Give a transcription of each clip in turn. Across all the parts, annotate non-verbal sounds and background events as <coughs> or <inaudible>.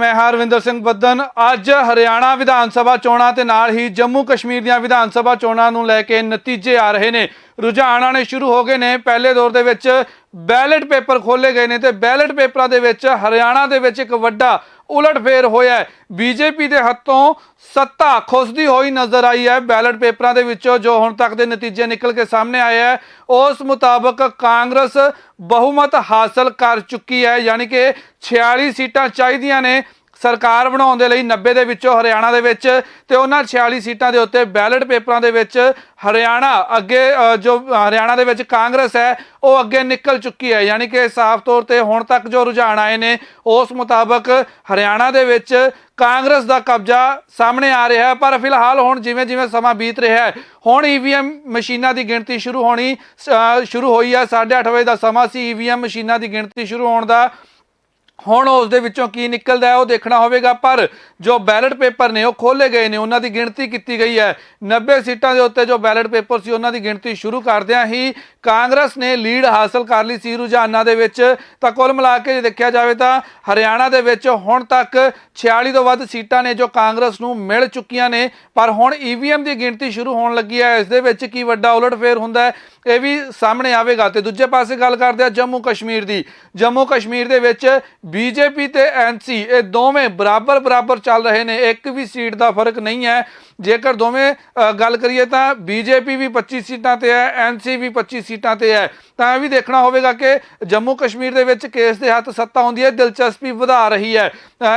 ਮੈਂ ਹਰਵਿੰਦਰ ਸਿੰਘ ਬੱਦਨ। ਅੱਜ ਹਰਿਆਣਾ ਵਿਧਾਨ ਸਭਾ ਚੋਣਾਂ ਤੇ ਨਾਲ ਹੀ ਜੰਮੂ ਕਸ਼ਮੀਰ ਦੀਆਂ ਵਿਧਾਨ ਸਭਾ ਚੋਣਾਂ ਨੂੰ ਲੈ ਕੇ ਨਤੀਜੇ ਆ ਰਹੇ ਨੇ। ਰੁਝਾਨ ਆਣੇ ਸ਼ੁਰੂ ਹੋ ਗਏ ਨੇ। ਪਹਿਲੇ ਦੌਰ ਦੇ ਵਿੱਚ ਬੈਲਟ ਪੇਪਰ ਖੋਲੇ ਗਏ ਨੇ ਤੇ ਬੈਲਟ ਪੇਪਰਾਂ ਦੇ ਵਿੱਚ ਹਰਿਆਣਾ ਦੇ ਵਿੱਚ ਇੱਕ ਵੱਡਾ ਉਲਟ ਫੇਰ ਹੋਇਆ ਹੈ। ਬੀਜੇਪੀ ਦੇ ਹੱਥੋਂ ਸੱਤਾ ਖੁਸਦੀ ਹੋਈ ਨਜ਼ਰ ਆਈ ਹੈ। ਬੈਲਟ ਪੇਪਰਾਂ ਦੇ ਵਿੱਚੋਂ ਜੋ ਹੁਣ ਤੱਕ ਦੇ ਨਤੀਜੇ ਨਿਕਲ ਕੇ ਸਾਹਮਣੇ ਆਏ ਹੈ, ਉਸ ਮੁਤਾਬਕ ਕਾਂਗਰਸ ਬਹੁਮਤ ਹਾਸਲ ਕਰ ਚੁੱਕੀ ਹੈ। ਯਾਨੀ ਕਿ 46 ਸੀਟਾਂ ਚਾਹੀਦੀਆਂ ਨੇ। ਸਰਕਾਰ ਬਣਾਉਣ ਦੇ ਲਈ 90 ਦੇ ਵਿੱਚੋਂ ਹਰਿਆਣਾ ਦੇ ਵਿੱਚ ਤੇ ਉਹਨਾਂ 46 ਸੀਟਾਂ ਦੇ ਉੱਤੇ ਬੈਲਟ ਪੇਪਰਾਂ ਦੇ ਵਿੱਚ ਹਰਿਆਣਾ ਅੱਗੇ ਜੋ ਹਰਿਆਣਾ ਦੇ ਵਿੱਚ ਕਾਂਗਰਸ ਹੈ ਉਹ ਅੱਗੇ ਨਿਕਲ ਚੁੱਕੀ ਹੈ। ਯਾਨੀ ਕਿ ਸਾਫ਼ ਤੌਰ ਤੇ ਹੁਣ ਤੱਕ ਜੋ ਰੁਝਾਨ ਆਏ ਨੇ ਉਸ ਮੁਤਾਬਕ ਹਰਿਆਣਾ ਦੇ ਵਿੱਚ ਕਾਂਗਰਸ ਦਾ ਕਬਜ਼ਾ ਸਾਹਮਣੇ ਆ ਰਿਹਾ ਹੈ। ਪਰ ਫਿਲਹਾਲ ਹੁਣ ਜਿਵੇਂ ਜਿਵੇਂ ਸਮਾਂ ਬੀਤ ਰਿਹਾ ਹੈ ਹੁਣ ਈਵੀਐਮ ਮਸ਼ੀਨਾਂ ਦੀ ਗਿਣਤੀ ਸ਼ੁਰੂ ਹੋਣੀ ਅ, ਸ਼ੁਰੂ ਹੋਈ ਹੈ 8:30 ਵਜੇ ਦਾ ਸਮਾਂ ਸੀ। ਈਵੀਐਮ ਮਸ਼ੀਨਾਂ ਦੀ ਗਿਣਤੀ ਸ਼ੁਰੂ ਹੋਣ ਦਾ ਹੁਣ ਉਸ ਦੇ ਵਿੱਚੋਂ ਕੀ ਨਿਕਲਦਾ ਹੈ ਉਹ ਦੇਖਣਾ ਹੋਵੇਗਾ, ਪਰ ਜੋ ਬੈਲਟ ਪੇਪਰ ਨੇ ਉਹ ਖੋਲੇ ਗਏ ਨੇ, ਉਹਨਾਂ ਦੀ ਗਿਣਤੀ ਕੀਤੀ ਗਈ ਹੈ। 90 ਸੀਟਾਂ ਦੇ ਉੱਤੇ ਜੋ ਬੈਲਟ ਪੇਪਰ ਸੀ, ਉਹਨਾਂ ਦੀ ਗਿਣਤੀ ਸ਼ੁਰੂ ਕਰਦਿਆਂ ਹੀ ਕਾਂਗਰਸ ਨੇ ਲੀਡ ਹਾਸਲ ਕਰ ਲਈ ਸੀ ਰੁਝਾਨਾਂ ਦੇ ਵਿੱਚ। ਤਾਂ ਕੁੱਲ ਮਿਲਾ ਕੇ ਜੇ ਦੇਖਿਆ ਜਾਵੇ ਤਾਂ ਹਰਿਆਣਾ ਦੇ ਵਿੱਚ ਹੁਣ ਤੱਕ 46 ਤੋਂ ਵੱਧ ਸੀਟਾਂ ਨੇ ਜੋ ਕਾਂਗਰਸ ਨੂੰ ਮਿਲ ਚੁੱਕੀਆਂ ਨੇ। ਪਰ ਹੁਣ ਈਵੀਐਮ ਦੀ ਗਿਣਤੀ ਸ਼ੁਰੂ ਹੋਣ ਲੱਗੀ ਹੈ। ਇਸ ਦੇ ਵਿੱਚ ਕੀ ਵੱਡਾ ਉਲਟਫੇਰ ਹੁੰਦਾ ਹੈ, ਇਹ ਵੀ ਸਾਹਮਣੇ ਆਵੇਗਾ। ਤੇ ਦੂਜੇ ਪਾਸੇ ਗੱਲ ਕਰਦੇ ਆ ਜੰਮੂ ਕਸ਼ਮੀਰ ਦੀ। ਜੰਮੂ ਕਸ਼ਮੀਰ ਦੇ ਵਿੱਚ ਬੀਜੇਪੀ ਤੇ ਐਨਸੀ, ਇਹ ਦੋਵੇਂ ਬਰਾਬਰ ਬਰਾਬਰ ਚੱਲ ਰਹੇ ਨੇ, ਇੱਕ ਵੀ ਸੀਟ ਦਾ ਫ਼ਰਕ ਨਹੀਂ ਹੈ। ਜੇਕਰ ਦੋਵੇਂ ਗੱਲ ਕਰੀਏ ਤਾਂ ਬੀਜੇਪੀ ਵੀ 25 ਸੀਟਾਂ ਤੇ ਹੈ, ਐਨਸੀ ਵੀ 25 ਸੀਟਾਂ ਤੇ ਹੈ। ਤਾਂ ਇਹ ਵੀ ਦੇਖਣਾ ਹੋਵੇਗਾ ਕਿ ਜੰਮੂ ਕਸ਼ਮੀਰ ਦੇ ਵਿੱਚ ਕੇਸ ਦੇ ਹੱਥ ਸੱਤਾ ਹੁੰਦੀ ਹੈ, ਦਿਲਚਸਪੀ ਵਧਾ ਰਹੀ ਹੈ।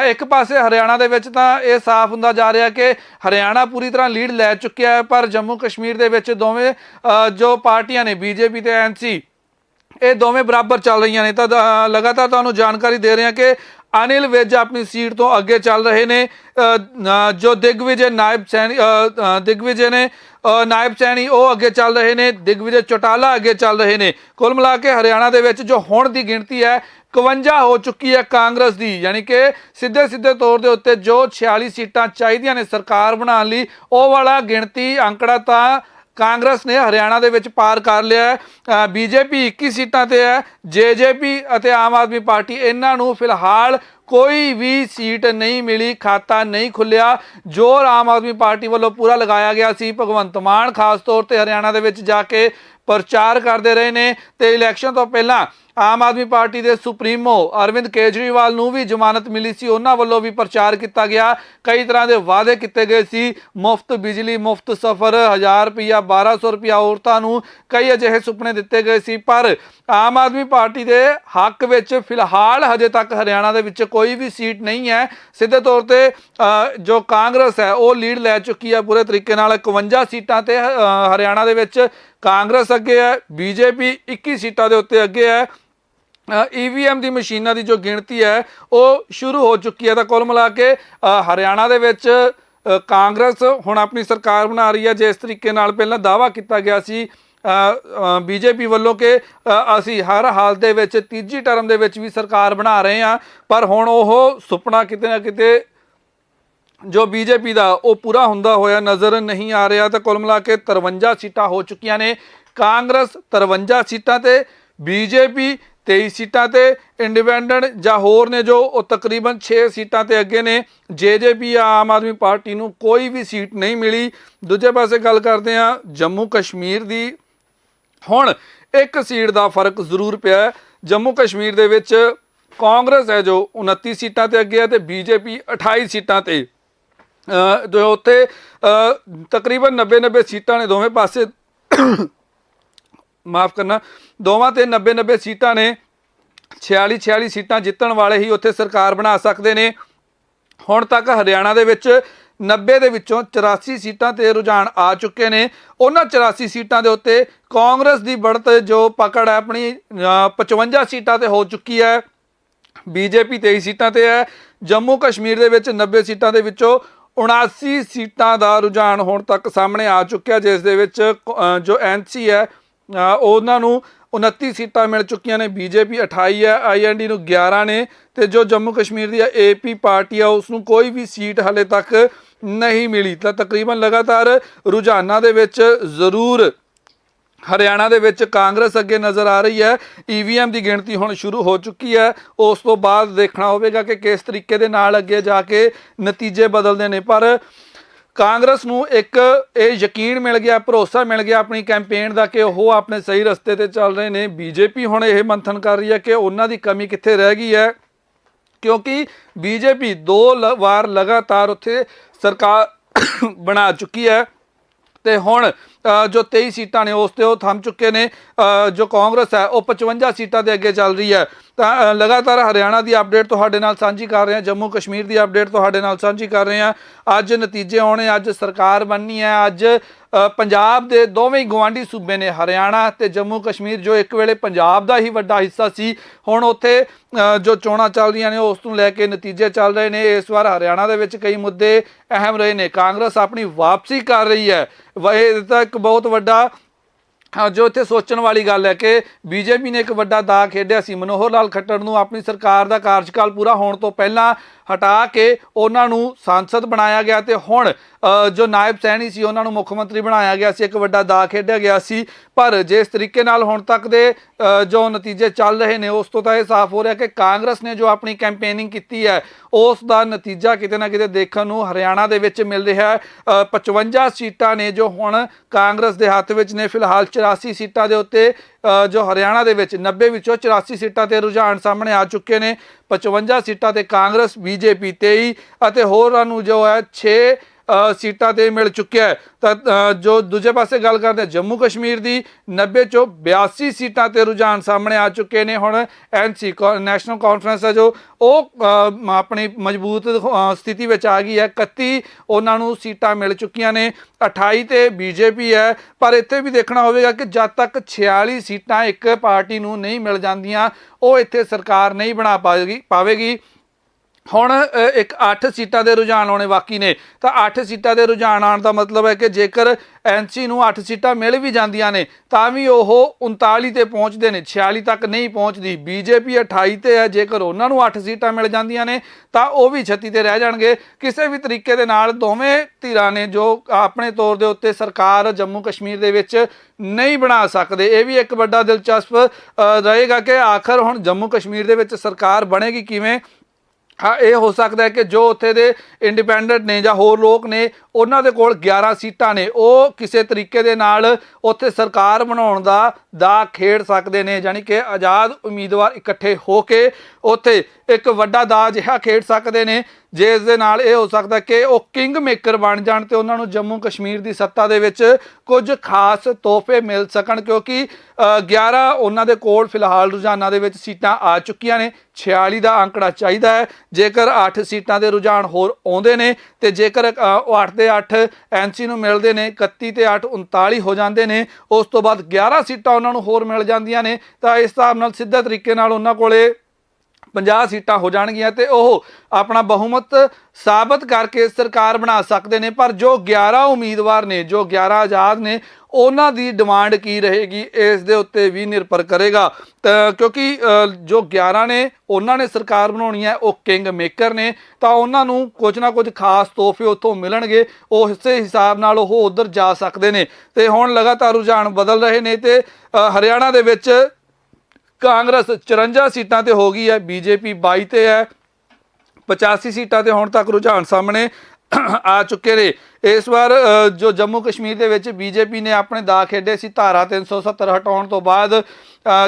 ਇੱਕ ਪਾਸੇ ਹਰਿਆਣਾ ਦੇ ਵਿੱਚ ਤਾਂ ਇਹ ਸਾਫ਼ ਹੁੰਦਾ ਜਾ ਰਿਹਾ ਕਿ ਹਰਿਆਣਾ ਪੂਰੀ ਤਰ੍ਹਾਂ ਲੀਡ ਲੈ ਚੁੱਕਿਆ ਹੈ, ਪਰ ਜੰਮੂ ਕਸ਼ਮੀਰ ਦੇ ਵਿੱਚ ਦੋਵੇਂ ਜੋ ਪਾਰਟੀਆਂ ਨੇ, ਬੀਜੇਪੀ ਤੇ ਐਨਸੀ ਇਹ ਦੋਵੇਂ ਬਰਾਬਰ ਚੱਲ ਰਹੀਆਂ ਨੇ। ਤਾਂ ਲਗਾਤਾਰ ਤੁਹਾਨੂੰ ਜਾਣਕਾਰੀ ਦੇ ਰਹੇ ਹਾਂ ਕਿ ਅਨਿਲ ਵਿਜ ਆਪਣੀ ਸੀਟ ਤੋਂ ਅੱਗੇ ਚੱਲ ਰਹੇ ਨੇ। ਅ, ਨ- ਜੋ ਦਿਗਵਿਜੇ ਨਾਇਬ ਸੈਣੀ ਅ, ਅ, ਦਿਗਵਿਜੇ ਨੇ ਨਾਇਬ ਸੈਣੀ ਉਹ ਅੱਗੇ ਚੱਲ ਰਹੇ ਨੇ ਦਿਗਵਿਜੇ ਚੌਟਾਲਾ ਅੱਗੇ ਚੱਲ ਰਹੇ ਨੇ। ਕੁੱਲ ਮਿਲਾ ਕੇ ਹਰਿਆਣਾ ਦੇ ਵਿੱਚ ਜੋ ਹੁਣ ਦੀ ਗਿਣਤੀ ਹੈ 51 ਹੋ ਚੁੱਕੀ ਹੈ ਕਾਂਗਰਸ ਦੀ। ਯਾਨੀ ਕਿ ਸਿੱਧੇ ਸਿੱਧੇ ਤੌਰ ਦੇ ਉੱਤੇ ਜੋ 46 ਸੀਟਾਂ ਚਾਹੀਦੀਆਂ ਨੇ ਸਰਕਾਰ ਬਣਾਉਣ ਲਈ ਉਹ ਵਾਲਾ ਗਿਣਤੀ ਅੰਕੜਾ ਤਾਂ ਕਾਂਗਰਸ ਨੇ ਹਰਿਆਣਾ ਦੇ ਵਿੱਚ ਪਾਰ ਕਰ ਲਿਆ ਹੈ। ਬੀਜੇਪੀ 21 ਸੀਟਾਂ ਤੇ ਹੈ। ਜੇਜੇਪੀ ਅਤੇ ਆਮ ਆਦਮੀ ਪਾਰਟੀ ਇਹਨਾਂ ਨੂੰ ਫਿਲਹਾਲ ਕੋਈ ਵੀ ਸੀਟ ਨਹੀਂ ਮਿਲੀ, ਖਾਤਾ ਨਹੀਂ ਖੁੱਲਿਆ। ਜ਼ੋਰ ਆਮ ਆਦਮੀ ਪਾਰਟੀ ਵੱਲੋਂ ਪੂਰਾ ਲਗਾਇਆ ਗਿਆ ਸੀ। ਭਗਵੰਤ ਮਾਨ ਖਾਸ ਤੌਰ ਤੇ ਹਰਿਆਣਾ ਦੇ ਵਿੱਚ ਜਾ ਕੇ ਪ੍ਰਚਾਰ ਕਰਦੇ ਰਹੇ ਨੇ ਤੇ ਇਲੈਕਸ਼ਨ ਤੋਂ ਪਹਿਲਾਂ ਆਮ ਆਦਮੀ ਪਾਰਟੀ ਦੇ ਸੁਪਰੀਮੋ ਅਰਵਿੰਦ ਕੇਜਰੀਵਾਲ ਨੂੰ ਵੀ ਜ਼ਮਾਨਤ ਮਿਲੀ ਸੀ। ਉਹਨਾਂ ਵੱਲੋਂ ਵੀ ਪ੍ਰਚਾਰ ਕੀਤਾ ਗਿਆ। ਕਈ ਤਰ੍ਹਾਂ ਦੇ ਵਾਅਦੇ ਕੀਤੇ ਗਏ ਸੀ। ਮੁਫਤ ਬਿਜਲੀ, ਮੁਫਤ ਸਫ਼ਰ 1000 ਰੁਪਿਆ 1200 ਰੁਪਿਆ ਔਰਤਾਂ ਨੂੰ ਕਈ ਅਜਿਹੇ ਸੁਪਨੇ ਦਿੱਤੇ ਗਏ ਸੀ। ਪਰ ਆਮ ਆਦਮੀ ਪਾਰਟੀ ਦੇ ਹੱਕ ਵਿੱਚ ਫਿਲਹਾਲ ਹਜੇ ਤੱਕ ਹਰਿਆਣਾ ਦੇ ਵਿੱਚ ਕੋਈ ਵੀ ਸੀਟ ਨਹੀਂ ਹੈ। ਸਿੱਧੇ ਤੌਰ ਤੇ ਜੋ ਕਾਂਗਰਸ ਹੈ, ਉਹ ਲੀਡ ਲੈ ਚੁੱਕੀ ਹੈ ਪੂਰੇ ਤਰੀਕੇ ਨਾਲ। 51 ਸੀਟਾਂ ਤੇ ਹਰਿਆਣਾ ਦੇ ਵਿੱਚ ਕਾਂਗਰਸ ਅੱਗੇ ਹੈ। ਬੀਜੇਪੀ 21 ਸੀਟਾਂ ਦੇ ਉੱਤੇ ਅੱਗੇ ਹੈ। ਈਵੀਐਮ ਦੀ ਮਸ਼ੀਨਾਂ ਦੀ ਜੋ ਗਿਣਤੀ ਹੈ, ਉਹ ਸ਼ੁਰੂ ਹੋ ਚੁੱਕੀ ਹੈ। ਤਾਂ ਕੁੱਲ ਮਿਲਾ ਕੇ ਹਰਿਆਣਾ ਦੇ ਵਿੱਚ ਕਾਂਗਰਸ ਹੁਣ ਆਪਣੀ ਸਰਕਾਰ ਬਣਾ ਰਹੀ ਹੈ, ਜਿਸ ਤਰੀਕੇ ਨਾਲ ਪਹਿਲਾਂ ਦਾਵਾ ਕੀਤਾ ਗਿਆ ਸੀ ਬੀਜੇਪੀ ਵੱਲੋਂ ਕਿ ਅਸੀਂ ਹਰ ਹਾਲ ਦੇ ਵਿੱਚ ਤੀਜੀ ਟਰਮ ਦੇ ਵਿੱਚ ਵੀ ਸਰਕਾਰ ਬਣਾ ਰਹੇ ਹਾਂ। ਪਰ ਹੁਣ ਉਹ ਸੁਪਨਾ ਕਿਤੇ ਨਾ ਕਿਤੇ ਜੋ ਬੀਜੇਪੀ ਦਾ ਉਹ ਪੂਰਾ ਹੁੰਦਾ ਹੋਇਆ ਨਜ਼ਰ ਨਹੀਂ ਆ ਰਿਹਾ। ਤਾਂ ਕੁੱਲ ਮਿਲਾ ਕੇ 53 ਸੀਟਾਂ ਹੋ ਚੁੱਕੀਆਂ ਨੇ। ਕਾਂਗਰਸ 53 ਸੀਟਾਂ ਤੇ ਬੀਜੇਪੀ 23 ਸੀਟਾਂ ਤੇ ਇੰਡੀਪੈਂਡੈਂਟ ਜਾਂ ਹੋਰ ਨੇ ਜੋ, ਉਹ ਤਕਰੀਬਨ 6 ਸੀਟਾਂ ਤੇ ਅੱਗੇ ਨੇ। ਜੇਜੇਪੀ ਆਮ ਆਦਮੀ ਪਾਰਟੀ ਨੂੰ ਕੋਈ ਵੀ ਸੀਟ ਨਹੀਂ ਮਿਲੀ। ਦੂਜੇ ਪਾਸੇ ਗੱਲ ਕਰਦੇ ਹਾਂ, ਜੰਮੂ ਕਸ਼ਮੀਰ ਦੀ। ਹੁਣ ਇੱਕ ਸੀਟ ਦਾ ਫ਼ਰਕ ਜ਼ਰੂਰ ਪਿਆ ਜੰਮੂ ਕਸ਼ਮੀਰ ਦੇ ਵਿੱਚ ਕਾਂਗਰਸ ਹੈ ਜੋ 29 ਸੀਟਾਂ ਤੇ ਅੱਗੇ ਹੈ ਤੇ ਬੀਜੇਪੀ 28 ਸੀਟਾਂ ਤੇ। ਜੋ ਉੱਥੇ ਤਕਰੀਬਨ 90 90 ਸੀਟਾਂ ਨੇ ਦੋਵੇਂ ਪਾਸੇ। ਮਾਫ ਕਰਨਾ ਦੋਵਾਂ ਤੇ 90 90 ਸੀਟਾਂ ਨੇ 46 46 ਸੀਟਾਂ ਜਿੱਤਣ ਵਾਲੇ ਹੀ ਉੱਥੇ ਸਰਕਾਰ ਬਣਾ ਸਕਦੇ ਨੇ। ਹੁਣ ਤੱਕ ਹਰਿਆਣਾ ਦੇ ਵਿੱਚ 90 ਦੇ ਵਿੱਚੋਂ 84 ਸੀਟਾਂ ਤੇ ਰੁਝਾਨ ਆ ਚੁੱਕੇ ਨੇ। ਉਹਨਾਂ 84 ਸੀਟਾਂ ਦੇ ਉੱਤੇ ਕਾਂਗਰਸ ਦੀ ਬੜਤ ਜੋ ਪਕੜ ਹੈ ਆਪਣੀ ਅ, 55 ਸੀਟਾਂ ਤੇ ਹੋ ਚੁੱਕੀ ਹੈ। ਬੀਜੇਪੀ 23 ਸੀਟਾਂ ਤੇ ਹੈ। ਜੰਮੂ ਕਸ਼ਮੀਰ ਦੇ ਵਿੱਚ 90 ਸੀਟਾਂ ਦੇ ਵਿੱਚੋਂ 79 ਸੀਟਾਂ ਦਾ ਰੁਝਾਨ ਹੁਣ ਤੱਕ ਸਾਹਮਣੇ ਆ ਚੁੱਕਿਆ ਜਿਸ ਦੇ ਵਿੱਚ ਅ, ਜੋ ਐਨਸੀ ਹੈ ਉਹਨਾਂ ਨੂੰ 29 ਸੀਟਾਂ ਮਿਲ ਚੁੱਕੀਆਂ ਨੇ। ਬੀਜੇਪੀ 28 ਹੈ ਆਈਐਨਡੀ ਨੂੰ 11 ਨੇ ਤੇ ਜੋ ਜੰਮੂ ਕਸ਼ਮੀਰ ਦੀ ਏਪੀ ਪਾਰਟੀ ਆ ਉਸ ਨੂੰ ਕੋਈ ਵੀ ਸੀਟ ਹਲੇ ਤੱਕ ਨਹੀਂ ਮਿਲੀ। ਤਾਂ ਤਕਰੀਬਨ ਲਗਾਤਾਰ ਰੁਝਾਨਾਂ ਦੇ ਵਿੱਚ ਜ਼ਰੂਰ ਹਰਿਆਣਾ ਦੇ ਵਿੱਚ ਕਾਂਗਰਸ ਅੱਗੇ ਨਜ਼ਰ ਆ ਰਹੀ ਹੈ। ਈਵੀਐਮ ਦੀ ਗਿਣਤੀ ਹੁਣ ਸ਼ੁਰੂ ਹੋ ਚੁੱਕੀ ਹੈ। ਉਸ ਤੋਂ ਬਾਅਦ ਦੇਖਣਾ ਹੋਵੇਗਾ ਕਿ ਕਿਸ ਤਰੀਕੇ ਦੇ ਨਾਲ ਅੱਗੇ ਜਾ ਕੇ ਨਤੀਜੇ ਬਦਲਦੇ ਨੇ। ਪਰ ਕਾਂਗਰਸ ਨੂੰ ਇੱਕ ਇਹ ਯਕੀਨ ਮਿਲ ਗਿਆ, ਭਰੋਸਾ ਮਿਲ ਗਿਆ ਆਪਣੀ ਕੈਂਪੇਨ ਦਾ ਕਿ ਉਹ ਆਪਣੇ ਸਹੀ ਰਸਤੇ ਤੇ ਚੱਲ ਰਹੇ ਨੇ। ਬੀਜੇਪੀ ਹੁਣ ਇਹ ਮੰਥਨ ਕਰ ਰਹੀ ਹੈ ਕਿ ਉਹਨਾਂ ਦੀ ਕਮੀ ਕਿੱਥੇ ਰਹਿ ਗਈ ਹੈ, ਕਿਉਂਕਿ ਬੀਜੇਪੀ ਦੋ ਲ- ਵਾਰ ਲਗਾਤਾਰ ਉੱਥੇ ਸਰਕਾਰ <coughs> ਬਣਾ ਚੁੱਕੀ ਹੈ ਤੇ ਹੁਣ ਜੋ 23 ਸੀਟਾਂ ਨੇ, ਉਸ ਤੇ ਉਹ ਥੰਮ ਚੁੱਕੇ ਨੇ। ਜੋ ਕਾਂਗਰਸ ਹੈ, ਉਹ 55 ਸੀਟਾਂ ਦੇ ਅੱਗੇ ਚੱਲ ਰਹੀ ਹੈ। ਤਾਂ ਲਗਾਤਾਰ ਹਰਿਆਣਾ ਦੀ ਅਪਡੇਟ ਤੁਹਾਡੇ ਨਾਲ ਸਾਂਝੀ ਕਰ ਰਹੇ ਹਾਂ, ਜੰਮੂ ਕਸ਼ਮੀਰ ਦੀ ਅਪਡੇਟ ਤੁਹਾਡੇ ਨਾਲ ਸਾਂਝੀ ਕਰ ਰਹੇ ਹਾਂ। ਅੱਜ ਨਤੀਜੇ ਆਉਣੇ, ਅੱਜ ਸਰਕਾਰ ਬਣਨੀ ਹੈ, ਅੱਜ ਪੰਜਾਬ ਦੇ ਦੋਵੇਂ ਹੀ ਗਵਾਂਢੀ ਸੂਬੇ ਨੇ, ਹਰਿਆਣਾ ਤੇ ਜੰਮੂ ਕਸ਼ਮੀਰ, ਜੋ ਇੱਕ ਵੇਲੇ ਪੰਜਾਬ ਦਾ ਹੀ ਵੱਡਾ ਹਿੱਸਾ ਸੀ। ਹੁਣ ਉੱਥੇ ਜੋ ਚੋਣਾਂ ਚੱਲ ਰਹੀਆਂ ਨੇ, ਉਸ ਨੂੰ ਲੈ ਕੇ ਨਤੀਜੇ ਚੱਲ ਰਹੇ ਨੇ। ਇਸ ਵਾਰ ਹਰਿਆਣਾ ਦੇ ਵਿੱਚ ਕਈ ਮੁੱਦੇ ਅਹਿਮ ਰਹੇ ਨੇ। ਕਾਂਗਰਸ ਆਪਣੀ ਵਾਪਸੀ ਕਰ ਰਹੀ ਹੈ। ਵਾ- ਇਹ ਤਾਂ ਇੱਕ ਬਹੁਤ ਵੱਡਾ ਜੋ ਇੱਥੇ ਸੋਚਣ ਵਾਲੀ ਗੱਲ ਹੈ ਕਿ ਬੀਜੇਪੀ ਨੇ ਇੱਕ ਵੱਡਾ ਦਾ ਖੇਡਿਆ ਸੀ, ਮਨੋਹਰ ਲਾਲ ਖੱਟਰ ਨੂੰ ਆਪਣੀ ਸਰਕਾਰ ਦਾ ਕਾਰਜਕਾਲ ਪੂਰਾ ਹੋਣ ਤੋਂ ਪਹਿਲਾਂ ਹਟਾ ਕੇ ਉਹਨਾਂ ਨੂੰ ਸੰਸਦ ਬਣਾਇਆ ਗਿਆ ਤੇ ਹੁਣ ਜੋ ਨਾਇਬ ਸੈਣੀ ਸੀ, ਉਹਨਾਂ ਨੂੰ ਮੁੱਖ ਮੰਤਰੀ ਬਣਾਇਆ ਗਿਆ ਸੀ, ਇੱਕ ਵੱਡਾ ਦਾ ਖੇਡਿਆ ਗਿਆ ਸੀ। ਪਰ ਜਿਸ ਤਰੀਕੇ ਨਾਲ ਹੁਣ ਤੱਕ ਦੇ ਜੋ ਨਤੀਜੇ ਚੱਲ ਰਹੇ ਨੇ, ਉਸ ਤੋਂ ਤਾਂ ਇਹ ਸਾਫ਼ ਹੋ ਰਿਹਾ ਕਿ ਕਾਂਗਰਸ ਨੇ ਜੋ ਆਪਣੀ ਕੈਂਪੇਨਿੰਗ ਕੀਤੀ ਹੈ, ਉਸ ਦਾ ਨਤੀਜਾ ਕਿਤੇ ਨਾ ਕਿਤੇ ਦੇਖਣ ਨੂੰ ਹਰਿਆਣਾ ਦੇ ਵਿੱਚ ਮਿਲ ਰਿਹਾ ਹੈ। 55 ਸੀਟਾਂ ਨੇ ਜੋ ਹੁਣ ਕਾਂਗਰਸ ਦੇ ਹੱਥ ਵਿੱਚ ਨੇ, ਫਿਲਹਾਲ 84 ਸੀਟਾਂ ਦੇ ਉੱਤੇ ਜੋ ਹਰਿਆਣਾ ਦੇ ਵਿੱਚ 90 ਵਿੱਚੋਂ 84 ਸੀਟਾਂ ਤੇ ਰੁਝਾਨ ਸਾਹਮਣੇ ਆ ਚੁੱਕੇ ਨੇ। 55 ਸੀਟਾਂ ਤੇ ਕਾਂਗਰਸ, ਬੀਜੇਪੀ 23 ਅਤੇ ਹੋਰਾਂ ਨੂੰ ਜੋ ਹੈ 6 ਸੀਟਾਂ ਤੇ ਮਿਲ ਚੁੱਕਿਆ ਹੈ। ਤਾਂ ਜੋ ਦੂਜੇ ਪਾਸੇ ਗੱਲ ਕਰਦੇ ਹਾਂ, ਜੰਮੂ ਕਸ਼ਮੀਰ ਦੀ 90 ਚੋਂ 82 ਸੀਟਾਂ ਤੇ ਰੁਝਾਨ ਸਾਹਮਣੇ ਆ ਚੁੱਕੇ ਨੇ ਹੁਣ ਐਨਸੀ ਨੈਸ਼ਨਲ ਕਾਨਫਰੰਸ ਹੈ ਜੋ ਉਹ ਆਪਣੀ ਮਜ਼ਬੂਤ ਸਥਿਤੀ ਵਿੱਚ ਆ ਗਈ ਹੈ। 31 ਉਹਨਾਂ ਨੂੰ ਸੀਟਾਂ ਮਿਲ ਚੁੱਕੀਆਂ ਨੇ। 28 ਤੇ ਬੀਜੇਪੀ ਹੈ। ਪਰ ਇੱਥੇ ਵੀ ਦੇਖਣਾ ਹੋਵੇਗਾ ਕਿ ਜਦ ਤੱਕ 46 ਸੀਟਾਂ ਇੱਕ ਪਾਰਟੀ ਨੂੰ ਨਹੀਂ ਮਿਲ ਜਾਂਦੀਆਂ, ਉਹ ਇੱਥੇ ਸਰਕਾਰ ਨਹੀਂ ਬਣਾ ਪਾਵੇਗੀ। ਹੁਣ ਇੱਕ 8 ਸੀਟਾਂ ਦੇ ਰੁਝਾਨ ਆਉਣੇ ਬਾਕੀ ਨੇ। ਤਾਂ 8 ਸੀਟਾਂ ਦੇ ਰੁਝਾਨ ਆਉਣ ਦਾ ਮਤਲਬ ਹੈ ਕਿ ਜੇਕਰ ਐਨਸੀ ਨੂੰ 8 ਸੀਟਾਂ ਮਿਲ ਵੀ ਜਾਂਦੀਆਂ ਨੇ, ਤਾਂ ਵੀ ਉਹ 39 ਤੇ ਪਹੁੰਚਦੇ ਨੇ। 46 ਤੱਕ ਨਹੀਂ ਪਹੁੰਚਦੀ। ਬੀਜੇਪੀ 28 ਤੇ ਹੈ। ਜੇਕਰ ਉਹਨਾਂ ਨੂੰ 8 ਸੀਟਾਂ ਮਿਲ ਜਾਂਦੀਆਂ ਨੇ, ਤਾਂ ਉਹ ਵੀ 36 ਤੇ ਰਹਿ ਜਾਣਗੇ। ਕਿਸੇ ਵੀ ਤਰੀਕੇ ਦੇ ਨਾਲ ਦੋਵੇਂ ਧਿਰਾਂ ਨੇ ਜੋ ਆਪਣੇ ਤੌਰ ਦੇ ਉੱਤੇ ਸਰਕਾਰ ਜੰਮੂ ਕਸ਼ਮੀਰ ਦੇ ਵਿੱਚ ਨਹੀਂ ਬਣਾ ਸਕਦੇ, ਇਹ ਵੀ ਇੱਕ ਵੱਡਾ ਦਿਲਚਸਪ ਰਹੇਗਾ ਕਿ ਆਖਰ ਹੁਣ ਜੰਮੂ ਕਸ਼ਮੀਰ ਦੇ ਵਿੱਚ ਸਰਕਾਰ ਬਣੇਗੀ ਕਿਵੇਂ? ਹਾਂ ਇਹ ਹੋ ਸਕਦਾ ਹੈ ਕਿ ਜੋ ਉੱਥੇ ਦੇ ਇੰਡੀਪੈਂਡੈਂਟ ਨੇ ਜਾਂ ਹੋਰ ਲੋਕ ਨੇ, ਉਹਨਾਂ ਦੇ ਕੋਲ 11 ਸੀਟਾਂ ਨੇ। ਉਹ ਕਿਸੇ ਤਰੀਕੇ ਦੇ ਨਾਲ ਉੱਥੇ ਸਰਕਾਰ ਬਣਾਉਣ ਦਾ ਦਾ ਖੇਡ ਸਕਦੇ ਨੇ ਯਾਨੀ ਕਿ ਆਜ਼ਾਦ ਉਮੀਦਵਾਰ ਇਕੱਠੇ ਹੋ ਕੇ ਉੱਥੇ ਇੱਕ ਵੱਡਾ ਦਾ ਜਿਹਾ ਖੇਡ ਸਕਦੇ ਨੇ, ਜਿਸ ਦੇ ਨਾਲ ਇਹ ਹੋ ਸਕਦਾ ਕਿ ਉਹ ਕਿੰਗ ਮੇਕਰ ਬਣ ਜਾਣ ਤੇ ਉਹਨਾਂ ਨੂੰ ਜੰਮੂ ਕਸ਼ਮੀਰ ਦੀ ਸੱਤਾ ਦੇ ਵਿੱਚ ਕੁਝ ਖਾਸ ਤੋਹਫੇ ਮਿਲ ਸਕਣ ਕਿਉਂਕਿ ਅ, 11 ਉਹਨਾਂ ਦੇ ਕੋਲ ਫਿਲਹਾਲ ਰੁਝਾਨਾਂ ਦੇ ਵਿੱਚ ਸੀਟਾਂ ਆ ਚੁੱਕੀਆਂ ਨੇ। 46 ਦਾ ਅੰਕੜਾ ਚਾਹੀਦਾ ਹੈ। ਜੇਕਰ 8 ਸੀਟਾਂ ਦੇ ਰੁਝਾਨ ਹੋਰ ਆਉਂਦੇ ਨੇ ਤੇ ਜੇਕਰ ਅ, ਉਹ 8 ਦੇ 8 ਐਨਸੀ ਨੂੰ ਮਿਲਦੇ ਨੇ 31 ਤੇ 8 39 ਹੋ ਜਾਂਦੇ ਨੇ ਉਸ ਤੋਂ ਬਾਅਦ 11 ਸੀਟਾਂ ਉਹਨਾਂ ਨੂੰ ਹੋਰ ਮਿਲ ਜਾਂਦੀਆਂ ਨੇ ਤਾਂ ਇਸ ਹਿਸਾਬ ਨਾਲ ਸਿੱਧਾ ਤਰੀਕੇ ਨਾਲ ਉਹਨਾਂ ਕੋਲੇ 50 ਸੀਟਾਂ ਹੋ ਜਾਣਗੀਆਂ ਤੇ ਉਹ ਆਪਣਾ ਬਹੁਮਤ ਸਾਬਤ ਕਰਕੇ ਸਰਕਾਰ ਬਣਾ ਸਕਦੇ ਨੇ, ਪਰ ਜੋ 11 ਉਮੀਦਵਾਰ ਨੇ, ਜੋ 11 ਆਜ਼ਾਦ ਨੇ, ਉਹਨਾਂ ਦੀ ਡਿਮਾਂਡ ਕੀ ਰਹੇਗੀ, ਇਸ ਦੇ ਉੱਤੇ ਵੀ ਨਿਰਭਰ ਕਰੇਗਾ। ਤਾਂ ਕਿਉਂਕਿ ਜੋ 11 ਨੇ, ਉਹਨਾਂ ਨੇ ਸਰਕਾਰ ਬਣਾਉਣੀ ਹੈ, ਉਹ ਕਿੰਗ ਮੇਕਰ ਨੇ, ਤਾਂ ਉਹਨਾਂ ਨੂੰ ਕੁਝ ਨਾ ਕੁਝ ਖਾਸ ਤੋਹਫੇ ਉੱਥੋਂ ਮਿਲਣਗੇ, ਉਹ ਇਸੇ ਹਿਸਾਬ ਨਾਲ ਉਹ ਉਧਰ ਜਾ ਸਕਦੇ ਨੇ। ਤੇ ਹੁਣ ਲਗਾਤਾਰ ਰੁਝਾਨ ਬਦਲ ਰਹੇ ਨੇ ਤੇ ਹਰਿਆਣਾ ਦੇ ਵਿੱਚ ਕਾਂਗਰਸ 54 ਸੀਟਾਂ ਤੇ ਹੋ ਗਈ ਹੈ, ਬੀਜੇਪੀ 22 ਤੇ ਹੈ 85 ਸੀਟਾਂ ਤੇ ਹੁਣ ਤੱਕ ਰੁਝਾਨ ਸਾਹਮਣੇ ਆ ਚੁੱਕੇ ਨੇ। ਇਸ ਵਾਰ ਜੋ ਜੰਮੂ ਕਸ਼ਮੀਰ ਦੇ ਵਿੱਚ ਬੀਜੇਪੀ ਨੇ ਆਪਣੇ ਦਾ ਖੇਡੇ ਸੀ ਧਾਰਾ 370 ਹਟਾਉਣ ਤੋਂ ਬਾਅਦ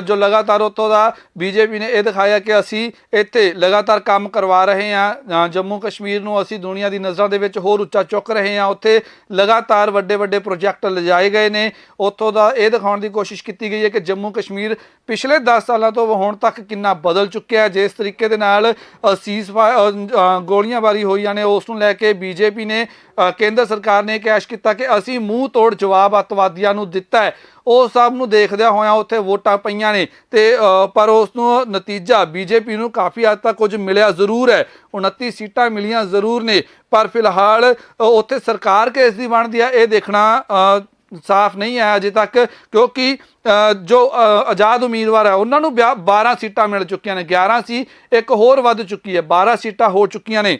ਜੋ ਲਗਾਤਾਰ ਉੱਥੋਂ ਦਾ ਬੀਜੇਪੀ ਨੇ ਇਹ ਦਿਖਾਇਆ ਕਿ ਅਸੀਂ ਇੱਥੇ ਲਗਾਤਾਰ ਕੰਮ ਕਰਵਾ ਰਹੇ ਹਾਂ। ਜੰਮੂ ਕਸ਼ਮੀਰ ਨੂੰ ਅਸੀਂ ਦੁਨੀਆ ਦੀ ਨਜ਼ਰਾਂ ਦੇ ਵਿੱਚ ਹੋਰ ਉੱਚਾ ਚੁੱਕ ਰਹੇ ਹਾਂ। ਉੱਥੇ ਲਗਾਤਾਰ ਵੱਡੇ ਵੱਡੇ ਪ੍ਰੋਜੈਕਟ ਲਿਜਾਏ ਗਏ ਨੇ। ਉੱਥੋਂ ਦਾ ਇਹ ਦਿਖਾਉਣ ਦੀ ਕੋਸ਼ਿਸ਼ ਕੀਤੀ ਗਈ ਹੈ ਕਿ ਜੰਮੂ ਕਸ਼ਮੀਰ ਪਿਛਲੇ 10 ਸਾਲਾਂ ਤੋਂ ਹੁਣ ਤੱਕ ਕਿੰਨਾ ਬਦਲ ਚੁੱਕਿਆ ਹੈ। ਜਿਸ ਤਰੀਕੇ ਦੇ ਨਾਲ ਸੀਜ਼ ਗੋਲੀਆਂ ਬਾਰੀ ਹੋਈਆਂ ਨੇ, ਉਸ ਨੂੰ ਲੈ ਕੇ ਬੀਜੇਪੀ ਨੇ ਕੇਂਦਰ ਸਰਕਾਰ ਨੇ ਕੈਸ਼ ਕੀਤਾ ਕਿ ਅਸੀਂ ਮੂੰਹ ਤੋੜ ਜਵਾਬ ਅੱਤਵਾਦੀਆਂ ਨੂੰ ਦਿੱਤਾ ਹੈ। ਉਹ ਸਭ ਨੂੰ ਦੇਖਦਿਆਂ ਹੋਇਆਂ ਉੱਥੇ ਵੋਟਾਂ ਪਈਆਂ ਨੇ ਤੇ ਅ, ਪਰ ਉਸ ਨੂੰ ਨਤੀਜਾ ਬੀਜੇਪੀ ਨੂੰ ਕਾਫੀ ਹੱਦ ਤੱਕ ਕੁਝ ਮਿਲਿਆ ਜ਼ਰੂਰ ਹੈ। 29 ਸੀਟਾਂ ਮਿਲੀਆਂ ਜ਼ਰੂਰ ਨੇ ਪਰ ਫਿਲਹਾਲ ਉੱਥੇ ਸਰਕਾਰ ਕਿਸ ਦੀ ਬਣਦੀ ਹੈ ਇਹ ਦੇਖਣਾ ਸਾਫ਼ ਨਹੀਂ ਹੈ ਅਜੇ ਤੱਕ ਕਿਉਂਕਿ ਜੋ ਆਜ਼ਾਦ ਉਮੀਦਵਾਰ ਹੈ ਉਹਨਾਂ ਨੂੰ ਬਿਆ- 12 ਸੀਟਾਂ ਮਿਲ ਚੁੱਕੀਆਂ ਨੇ 11 ਸੀ ਇੱਕ ਹੋਰ ਵੱਧ ਚੁੱਕੀ ਹੈ 12 ਸੀਟਾਂ ਹੋ ਚੁੱਕੀਆਂ ਨੇ।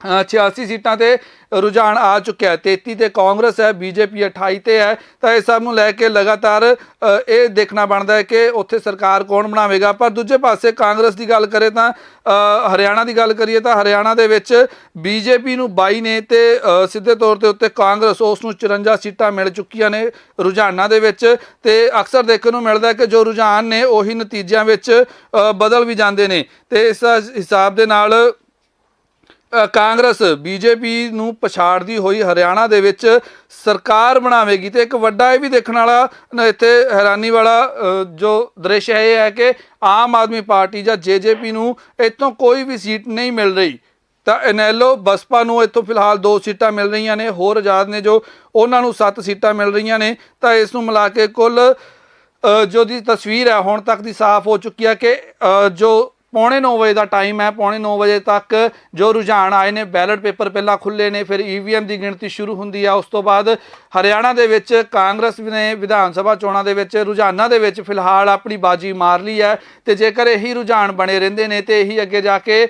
86 ਸੀਟਾਂ ਤੇ ਰੁਝਾਨ ਆ ਚੁੱਕਿਆ ਹੈ। 33 ਤੇ ਕਾਂਗਰਸ ਹੈ, ਬੀਜੇਪੀ 28 ਤੇ ਹੈ। ਤਾਂ ਇਹ ਸਭ ਨੂੰ ਲੈ ਕੇ ਲਗਾਤਾਰ ਇਹ ਦੇਖਣਾ ਬਣਦਾ ਹੈ ਕਿ ਉੱਥੇ ਸਰਕਾਰ ਕੌਣ ਬਣਾਵੇਗਾ। ਪਰ ਦੂਜੇ ਪਾਸੇ ਕਾਂਗਰਸ ਦੀ ਗੱਲ ਕਰੇ ਤਾਂ ਹਰਿਆਣਾ ਦੀ ਗੱਲ ਕਰੀਏ ਤਾਂ ਹਰਿਆਣਾ ਦੇ ਵਿੱਚ ਬੀਜੇਪੀ ਨੂੰ 22 ਨੇ ਤੇ ਸਿੱਧੇ ਤੌਰ ਤੇ ਉੱਤੇ ਕਾਂਗਰਸ, ਉਸ ਨੂੰ 54 ਸੀਟਾਂ ਮਿਲ ਚੁੱਕੀਆਂ ਨੇ ਰੁਝਾਨਾਂ ਦੇ ਵਿੱਚ। ਤੇ ਅਕਸਰ ਦੇਖਣ ਨੂੰ ਮਿਲਦਾ ਹੈ ਕਿ ਜੋ ਰੁਝਾਨ ਨੇ, ਉਹੀ ਨਤੀਜਿਆਂ ਵਿੱਚ ਬਦਲ ਵੀ ਜਾਂਦੇ ਨੇ। ਤੇ ਇਸ ਹਿਸਾਬ ਦੇ ਨਾਲ ਕਾਂਗਰਸ, ਬੀਜੇਪੀ ਨੂੰ ਪਛਾੜਦੀ ਹੋਈ ਹਰਿਆਣਾ ਦੇ ਵਿੱਚ ਸਰਕਾਰ ਬਣਾਵੇਗੀ ਤੇ ਇੱਕ ਵੱਡਾ ਇਹ ਵੀ ਦੇਖਣ ਵਾਲਾ ਇੱਥੇ ਹੈਰਾਨੀ ਵਾਲਾ ਜੋ ਦ੍ਰਿਸ਼ ਹੈ ਇਹ ਹੈ ਕਿ ਆਮ ਆਦਮੀ ਪਾਰਟੀ ਜਾਂ ਜੇਜੇਪੀ ਨੂੰ ਇੱਥੋਂ ਕੋਈ ਵੀ ਸੀਟ ਨਹੀਂ ਮਿਲ ਰਹੀ। ਤਾਂ ਇਨੈਲੋ ਬਸਪਾ ਨੂੰ ਇੱਥੋਂ ਫਿਲਹਾਲ ਦੋ ਸੀਟਾਂ ਮਿਲ ਰਹੀਆਂ ਨੇ, ਹੋਰ ਆਜ਼ਾਦ ਨੇ ਜੋ ਉਹਨਾਂ ਨੂੰ 7 ਸੀਟਾਂ ਮਿਲ ਰਹੀਆਂ ਨੇ। ਤਾਂ ਇਸ ਨੂੰ ਮਿਲਾ ਕੇ ਕੁੱਲ ਜੋ ਦੀ ਤਸਵੀਰ ਹੈ, ਹੁਣ ਤੱਕ ਦੀ ਸਾਫ਼ ਹੋ ਚੁੱਕੀ ਹੈ ਕਿ ਜੋ ਪੌਣੇ 9 ਵਜੇ ਦਾ ਟਾਈਮ ਹੈ, ਪੌਣੇ 9 ਵਜੇ ਤੱਕ ਜੋ ਰੁਝਾਨ ਆਏ ਨੇ ਬੈਲਟ ਪੇਪਰ ਪਹਿਲਾਂ ਖੁੱਲੇ ਨੇ, ਫਿਰ ਈਵੀਐਮ ਦੀ ਗਿਣਤੀ ਸ਼ੁਰੂ ਹੁੰਦੀ ਆ। ਉਸ ਤੋਂ ਬਾਅਦ ਹਰਿਆਣਾ ਦੇ ਵਿੱਚ ਕਾਂਗਰਸ ਨੇ ਵਿਧਾਨ ਸਭਾ ਚੋਣਾਂ ਦੇ ਵਿੱਚ, ਰੁਝਾਨਾਂ ਦੇ ਵਿੱਚ ਫਿਲਹਾਲ ਆਪਣੀ ਬਾਜੀ ਮਾਰ ਲਈ ਹੈ ਤੇ ਜੇਕਰ ਇਹੀ ਰੁਝਾਨ ਬਣੇ ਰਹਿੰਦੇ ਨੇ ਤੇ ਇਹੀ ਅੱਗੇ ਜਾ ਕੇ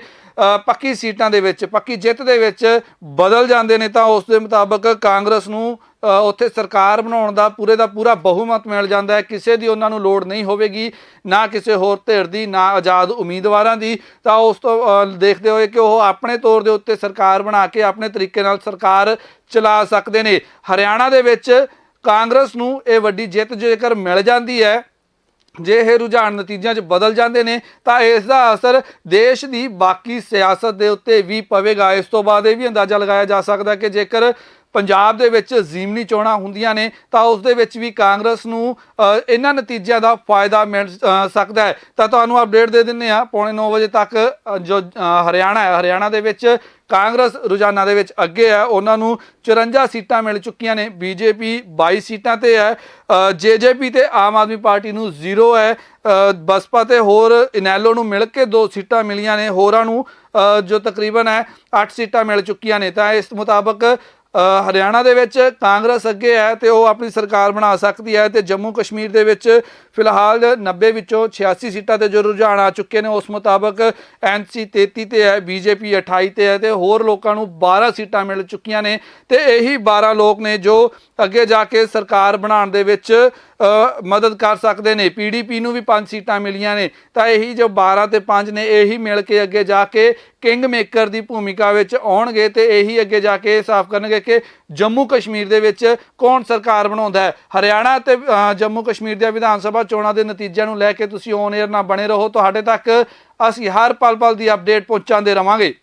ਪੱਕੀ ਸੀਟਾਂ ਦੇ ਵਿੱਚ, ਪੱਕੀ ਜਿੱਤ ਦੇ ਵਿੱਚ ਬਦਲ ਜਾਂਦੇ ਨੇ ਤਾਂ ਉਸ ਦੇ ਮੁਤਾਬਕ ਕਾਂਗਰਸ ਨੂੰ ਉੱਥੇ ਸਰਕਾਰ ਬਣਾਉਣ ਦਾ ਪੂਰੇ ਦਾ ਪੂਰਾ ਬਹੁਮਤ ਮਿਲ ਜਾਂਦਾ ਹੈ। ਕਿਸੇ ਦੀ ਉਹਨਾਂ ਨੂੰ ਲੋੜ ਨਹੀਂ ਹੋਵੇਗੀ, ਨਾ ਕਿਸੇ ਹੋਰ ਧਿਰ ਦੀ, ਨਾ ਆਜ਼ਾਦ ਉਮੀਦਵਾਰਾਂ ਦੀ। ਤਾਂ ਉਸ ਤੋਂ ਦੇਖਦੇ ਹੋਏ ਕਿ ਉਹ ਆਪਣੇ ਤੌਰ ਦੇ ਉੱਤੇ ਸਰਕਾਰ ਬਣਾ ਕੇ ਆਪਣੇ ਤਰੀਕੇ ਨਾਲ ਸਰਕਾਰ ਚਲਾ ਸਕਦੇ ਨੇ। ਹਰਿਆਣਾ ਦੇ ਵਿੱਚ ਕਾਂਗਰਸ ਨੂੰ ਇਹ ਵੱਡੀ ਜਿੱਤ ਜੇਕਰ ਮਿਲ ਜਾਂਦੀ ਹੈ, ਜੇ ਇਹ ਰੁਝਾਨ ਨਤੀਜਿਆਂ 'ਚ ਬਦਲ ਜਾਂਦੇ ਨੇ, ਤਾਂ ਇਸ ਦਾ ਅਸਰ ਦੇਸ਼ ਦੀ ਬਾਕੀ ਸਿਆਸਤ ਦੇ ਉੱਤੇ ਵੀ ਪਵੇਗਾ। ਇਸ ਤੋਂ ਬਾਅਦ ਇਹ ਵੀ ਅੰਦਾਜ਼ਾ ਲਗਾਇਆ ਜਾ ਸਕਦਾ ਕਿ ਜੇਕਰ ਪੰਜਾਬ ਦੇ ਵਿੱਚ ਜ਼ਮੀਨੀ ਚੋਣਾਂ ਹੁੰਦੀਆਂ ਨੇ, ਤਾਂ ਉਸ ਦੇ ਵਿੱਚ ਵੀ ਕਾਂਗਰਸ ਨੂੰ ਇਹਨਾਂ ਨਤੀਜਿਆਂ ਦਾ ਫਾਇਦਾ ਮਿਲ ਸਕਦਾ ਹੈ। ਤਾਂ ਤੁਹਾਨੂੰ ਅਪਡੇਟ ਦੇ ਦਿੰਨੇ ਆ ਪੌਣੇ 9 ਵਜੇ ਤੱਕ ਜੋ ਹਰਿਆਣਾ ਹੈ, ਹਰਿਆਣਾ ਦੇ ਵਿੱਚ ਕਾਂਗਰਸ ਰੁਝਾਨਾਂ ਦੇ ਵਿੱਚ ਅੱਗੇ ਹੈ, ਉਹਨਾਂ ਨੂੰ 54 ਸੀਟਾਂ ਮਿਲ ਚੁੱਕੀਆਂ ਨੇ, ਬੀਜੇਪੀ 22 ਸੀਟਾਂ ਤੇ ਹੈ ਜੇਜੇਪੀ ਤੇ ਆਮ ਆਦਮੀ ਪਾਰਟੀ ਨੂੰ ਜ਼ੀਰੋ ਹੈ ਬਸਪਾ ਤੇ ਹੋਰ ਇਨੈਲੋ ਨੂੰ ਮਿਲ ਕੇ ਦੋ ਸੀਟਾਂ ਮਿਲੀਆਂ ਨੇ, ਹੋਰਾਂ ਨੂੰ ਜੋ ਤਕਰੀਬਨ ਹੈ 8 ਸੀਟਾਂ ਮਿਲ ਚੁੱਕੀਆਂ ਨੇ। ਤਾਂ ਇਸ ਮੁਤਾਬਕ ਹਰਿਆਣਾ ਦੇ ਵਿੱਚ ਕਾਂਗਰਸ ਅੱਗੇ ਹੈ ਤੇ ਉਹ ਆਪਣੀ ਸਰਕਾਰ ਬਣਾ ਸਕਦੀ ਹੈ ਤੇ ਜੰਮੂ ਕਸ਼ਮੀਰ ਦੇ ਵਿੱਚ ਫਿਲਹਾਲ 90 ਵਿੱਚੋਂ 86 ਸੀਟਾਂ ਤੇ ਜੋ ਰੁਝਾਨ ਆ ਚੁੱਕੇ ਨੇ, ਉਸ ਮੁਤਾਬਕ ਐਨਸੀ 33 ਤੇ ਹੈ, ਬੀਜੇਪੀ 28 ਤੇ ਹੈ ਤੇ ਹੋਰ ਲੋਕਾਂ ਨੂੰ 12 ਸੀਟਾਂ ਮਿਲ ਚੁੱਕੀਆਂ ਨੇ ਤੇ ਇਹੀ 12 ਲੋਕ ਨੇ ਜੋ ਅੱਗੇ ਜਾ ਕੇ ਸਰਕਾਰ ਬਣਾਉਣ ਦੇ ਵਿੱਚ ਮਦਦ ਕਰ ਸਕਦੇ ਨੇ। ਪੀਡੀਪੀ ਨੂੰ ਵੀ 5 ਸੀਟਾਂ ਮਿਲੀਆਂ ਨੇ। ਤਾਂ ਇਹੀ ਜੋ 12 ਤੇ 5 ਨੇ, ਇਹੀ ਮਿਲ ਕੇ ਅੱਗੇ ਜਾ ਕੇ ਕਿੰਗ ਮੇਕਰ ਦੀ ਭੂਮਿਕਾ ਵਿੱਚ ਆਉਣਗੇ ਤੇ ਇਹੀ ਅੱਗੇ ਜਾ ਕੇ ਸਾਫ਼ ਕਰਨਗੇ ਕਿ ਜੰਮੂ ਕਸ਼ਮੀਰ ਦੇ ਵਿੱਚ ਕੌਣ ਸਰਕਾਰ ਬਣਾਉਂਦਾ ਹੈ। ਹਰਿਆਣਾ ਤੇ ਜੰਮੂ ਕਸ਼ਮੀਰ ਦੀਆਂ ਵਿਧਾਨ ਸਭਾ ਚੋਣਾਂ ਦੇ ਨਤੀਜਿਆਂ ਨੂੰ ਲੈ ਕੇ ਤੁਸੀਂ ਔਨ 에ਅਰ ਨਾਲ ਬਣੇ ਰਹੋ। ਤੁਹਾਡੇ ਤੱਕ ਅਸੀਂ ਹਰ ਪਲ ਪਲ ਦੀ ਅਪਡੇਟ ਪਹੁੰਚਾਉਂਦੇ ਰਵਾਂਗੇ।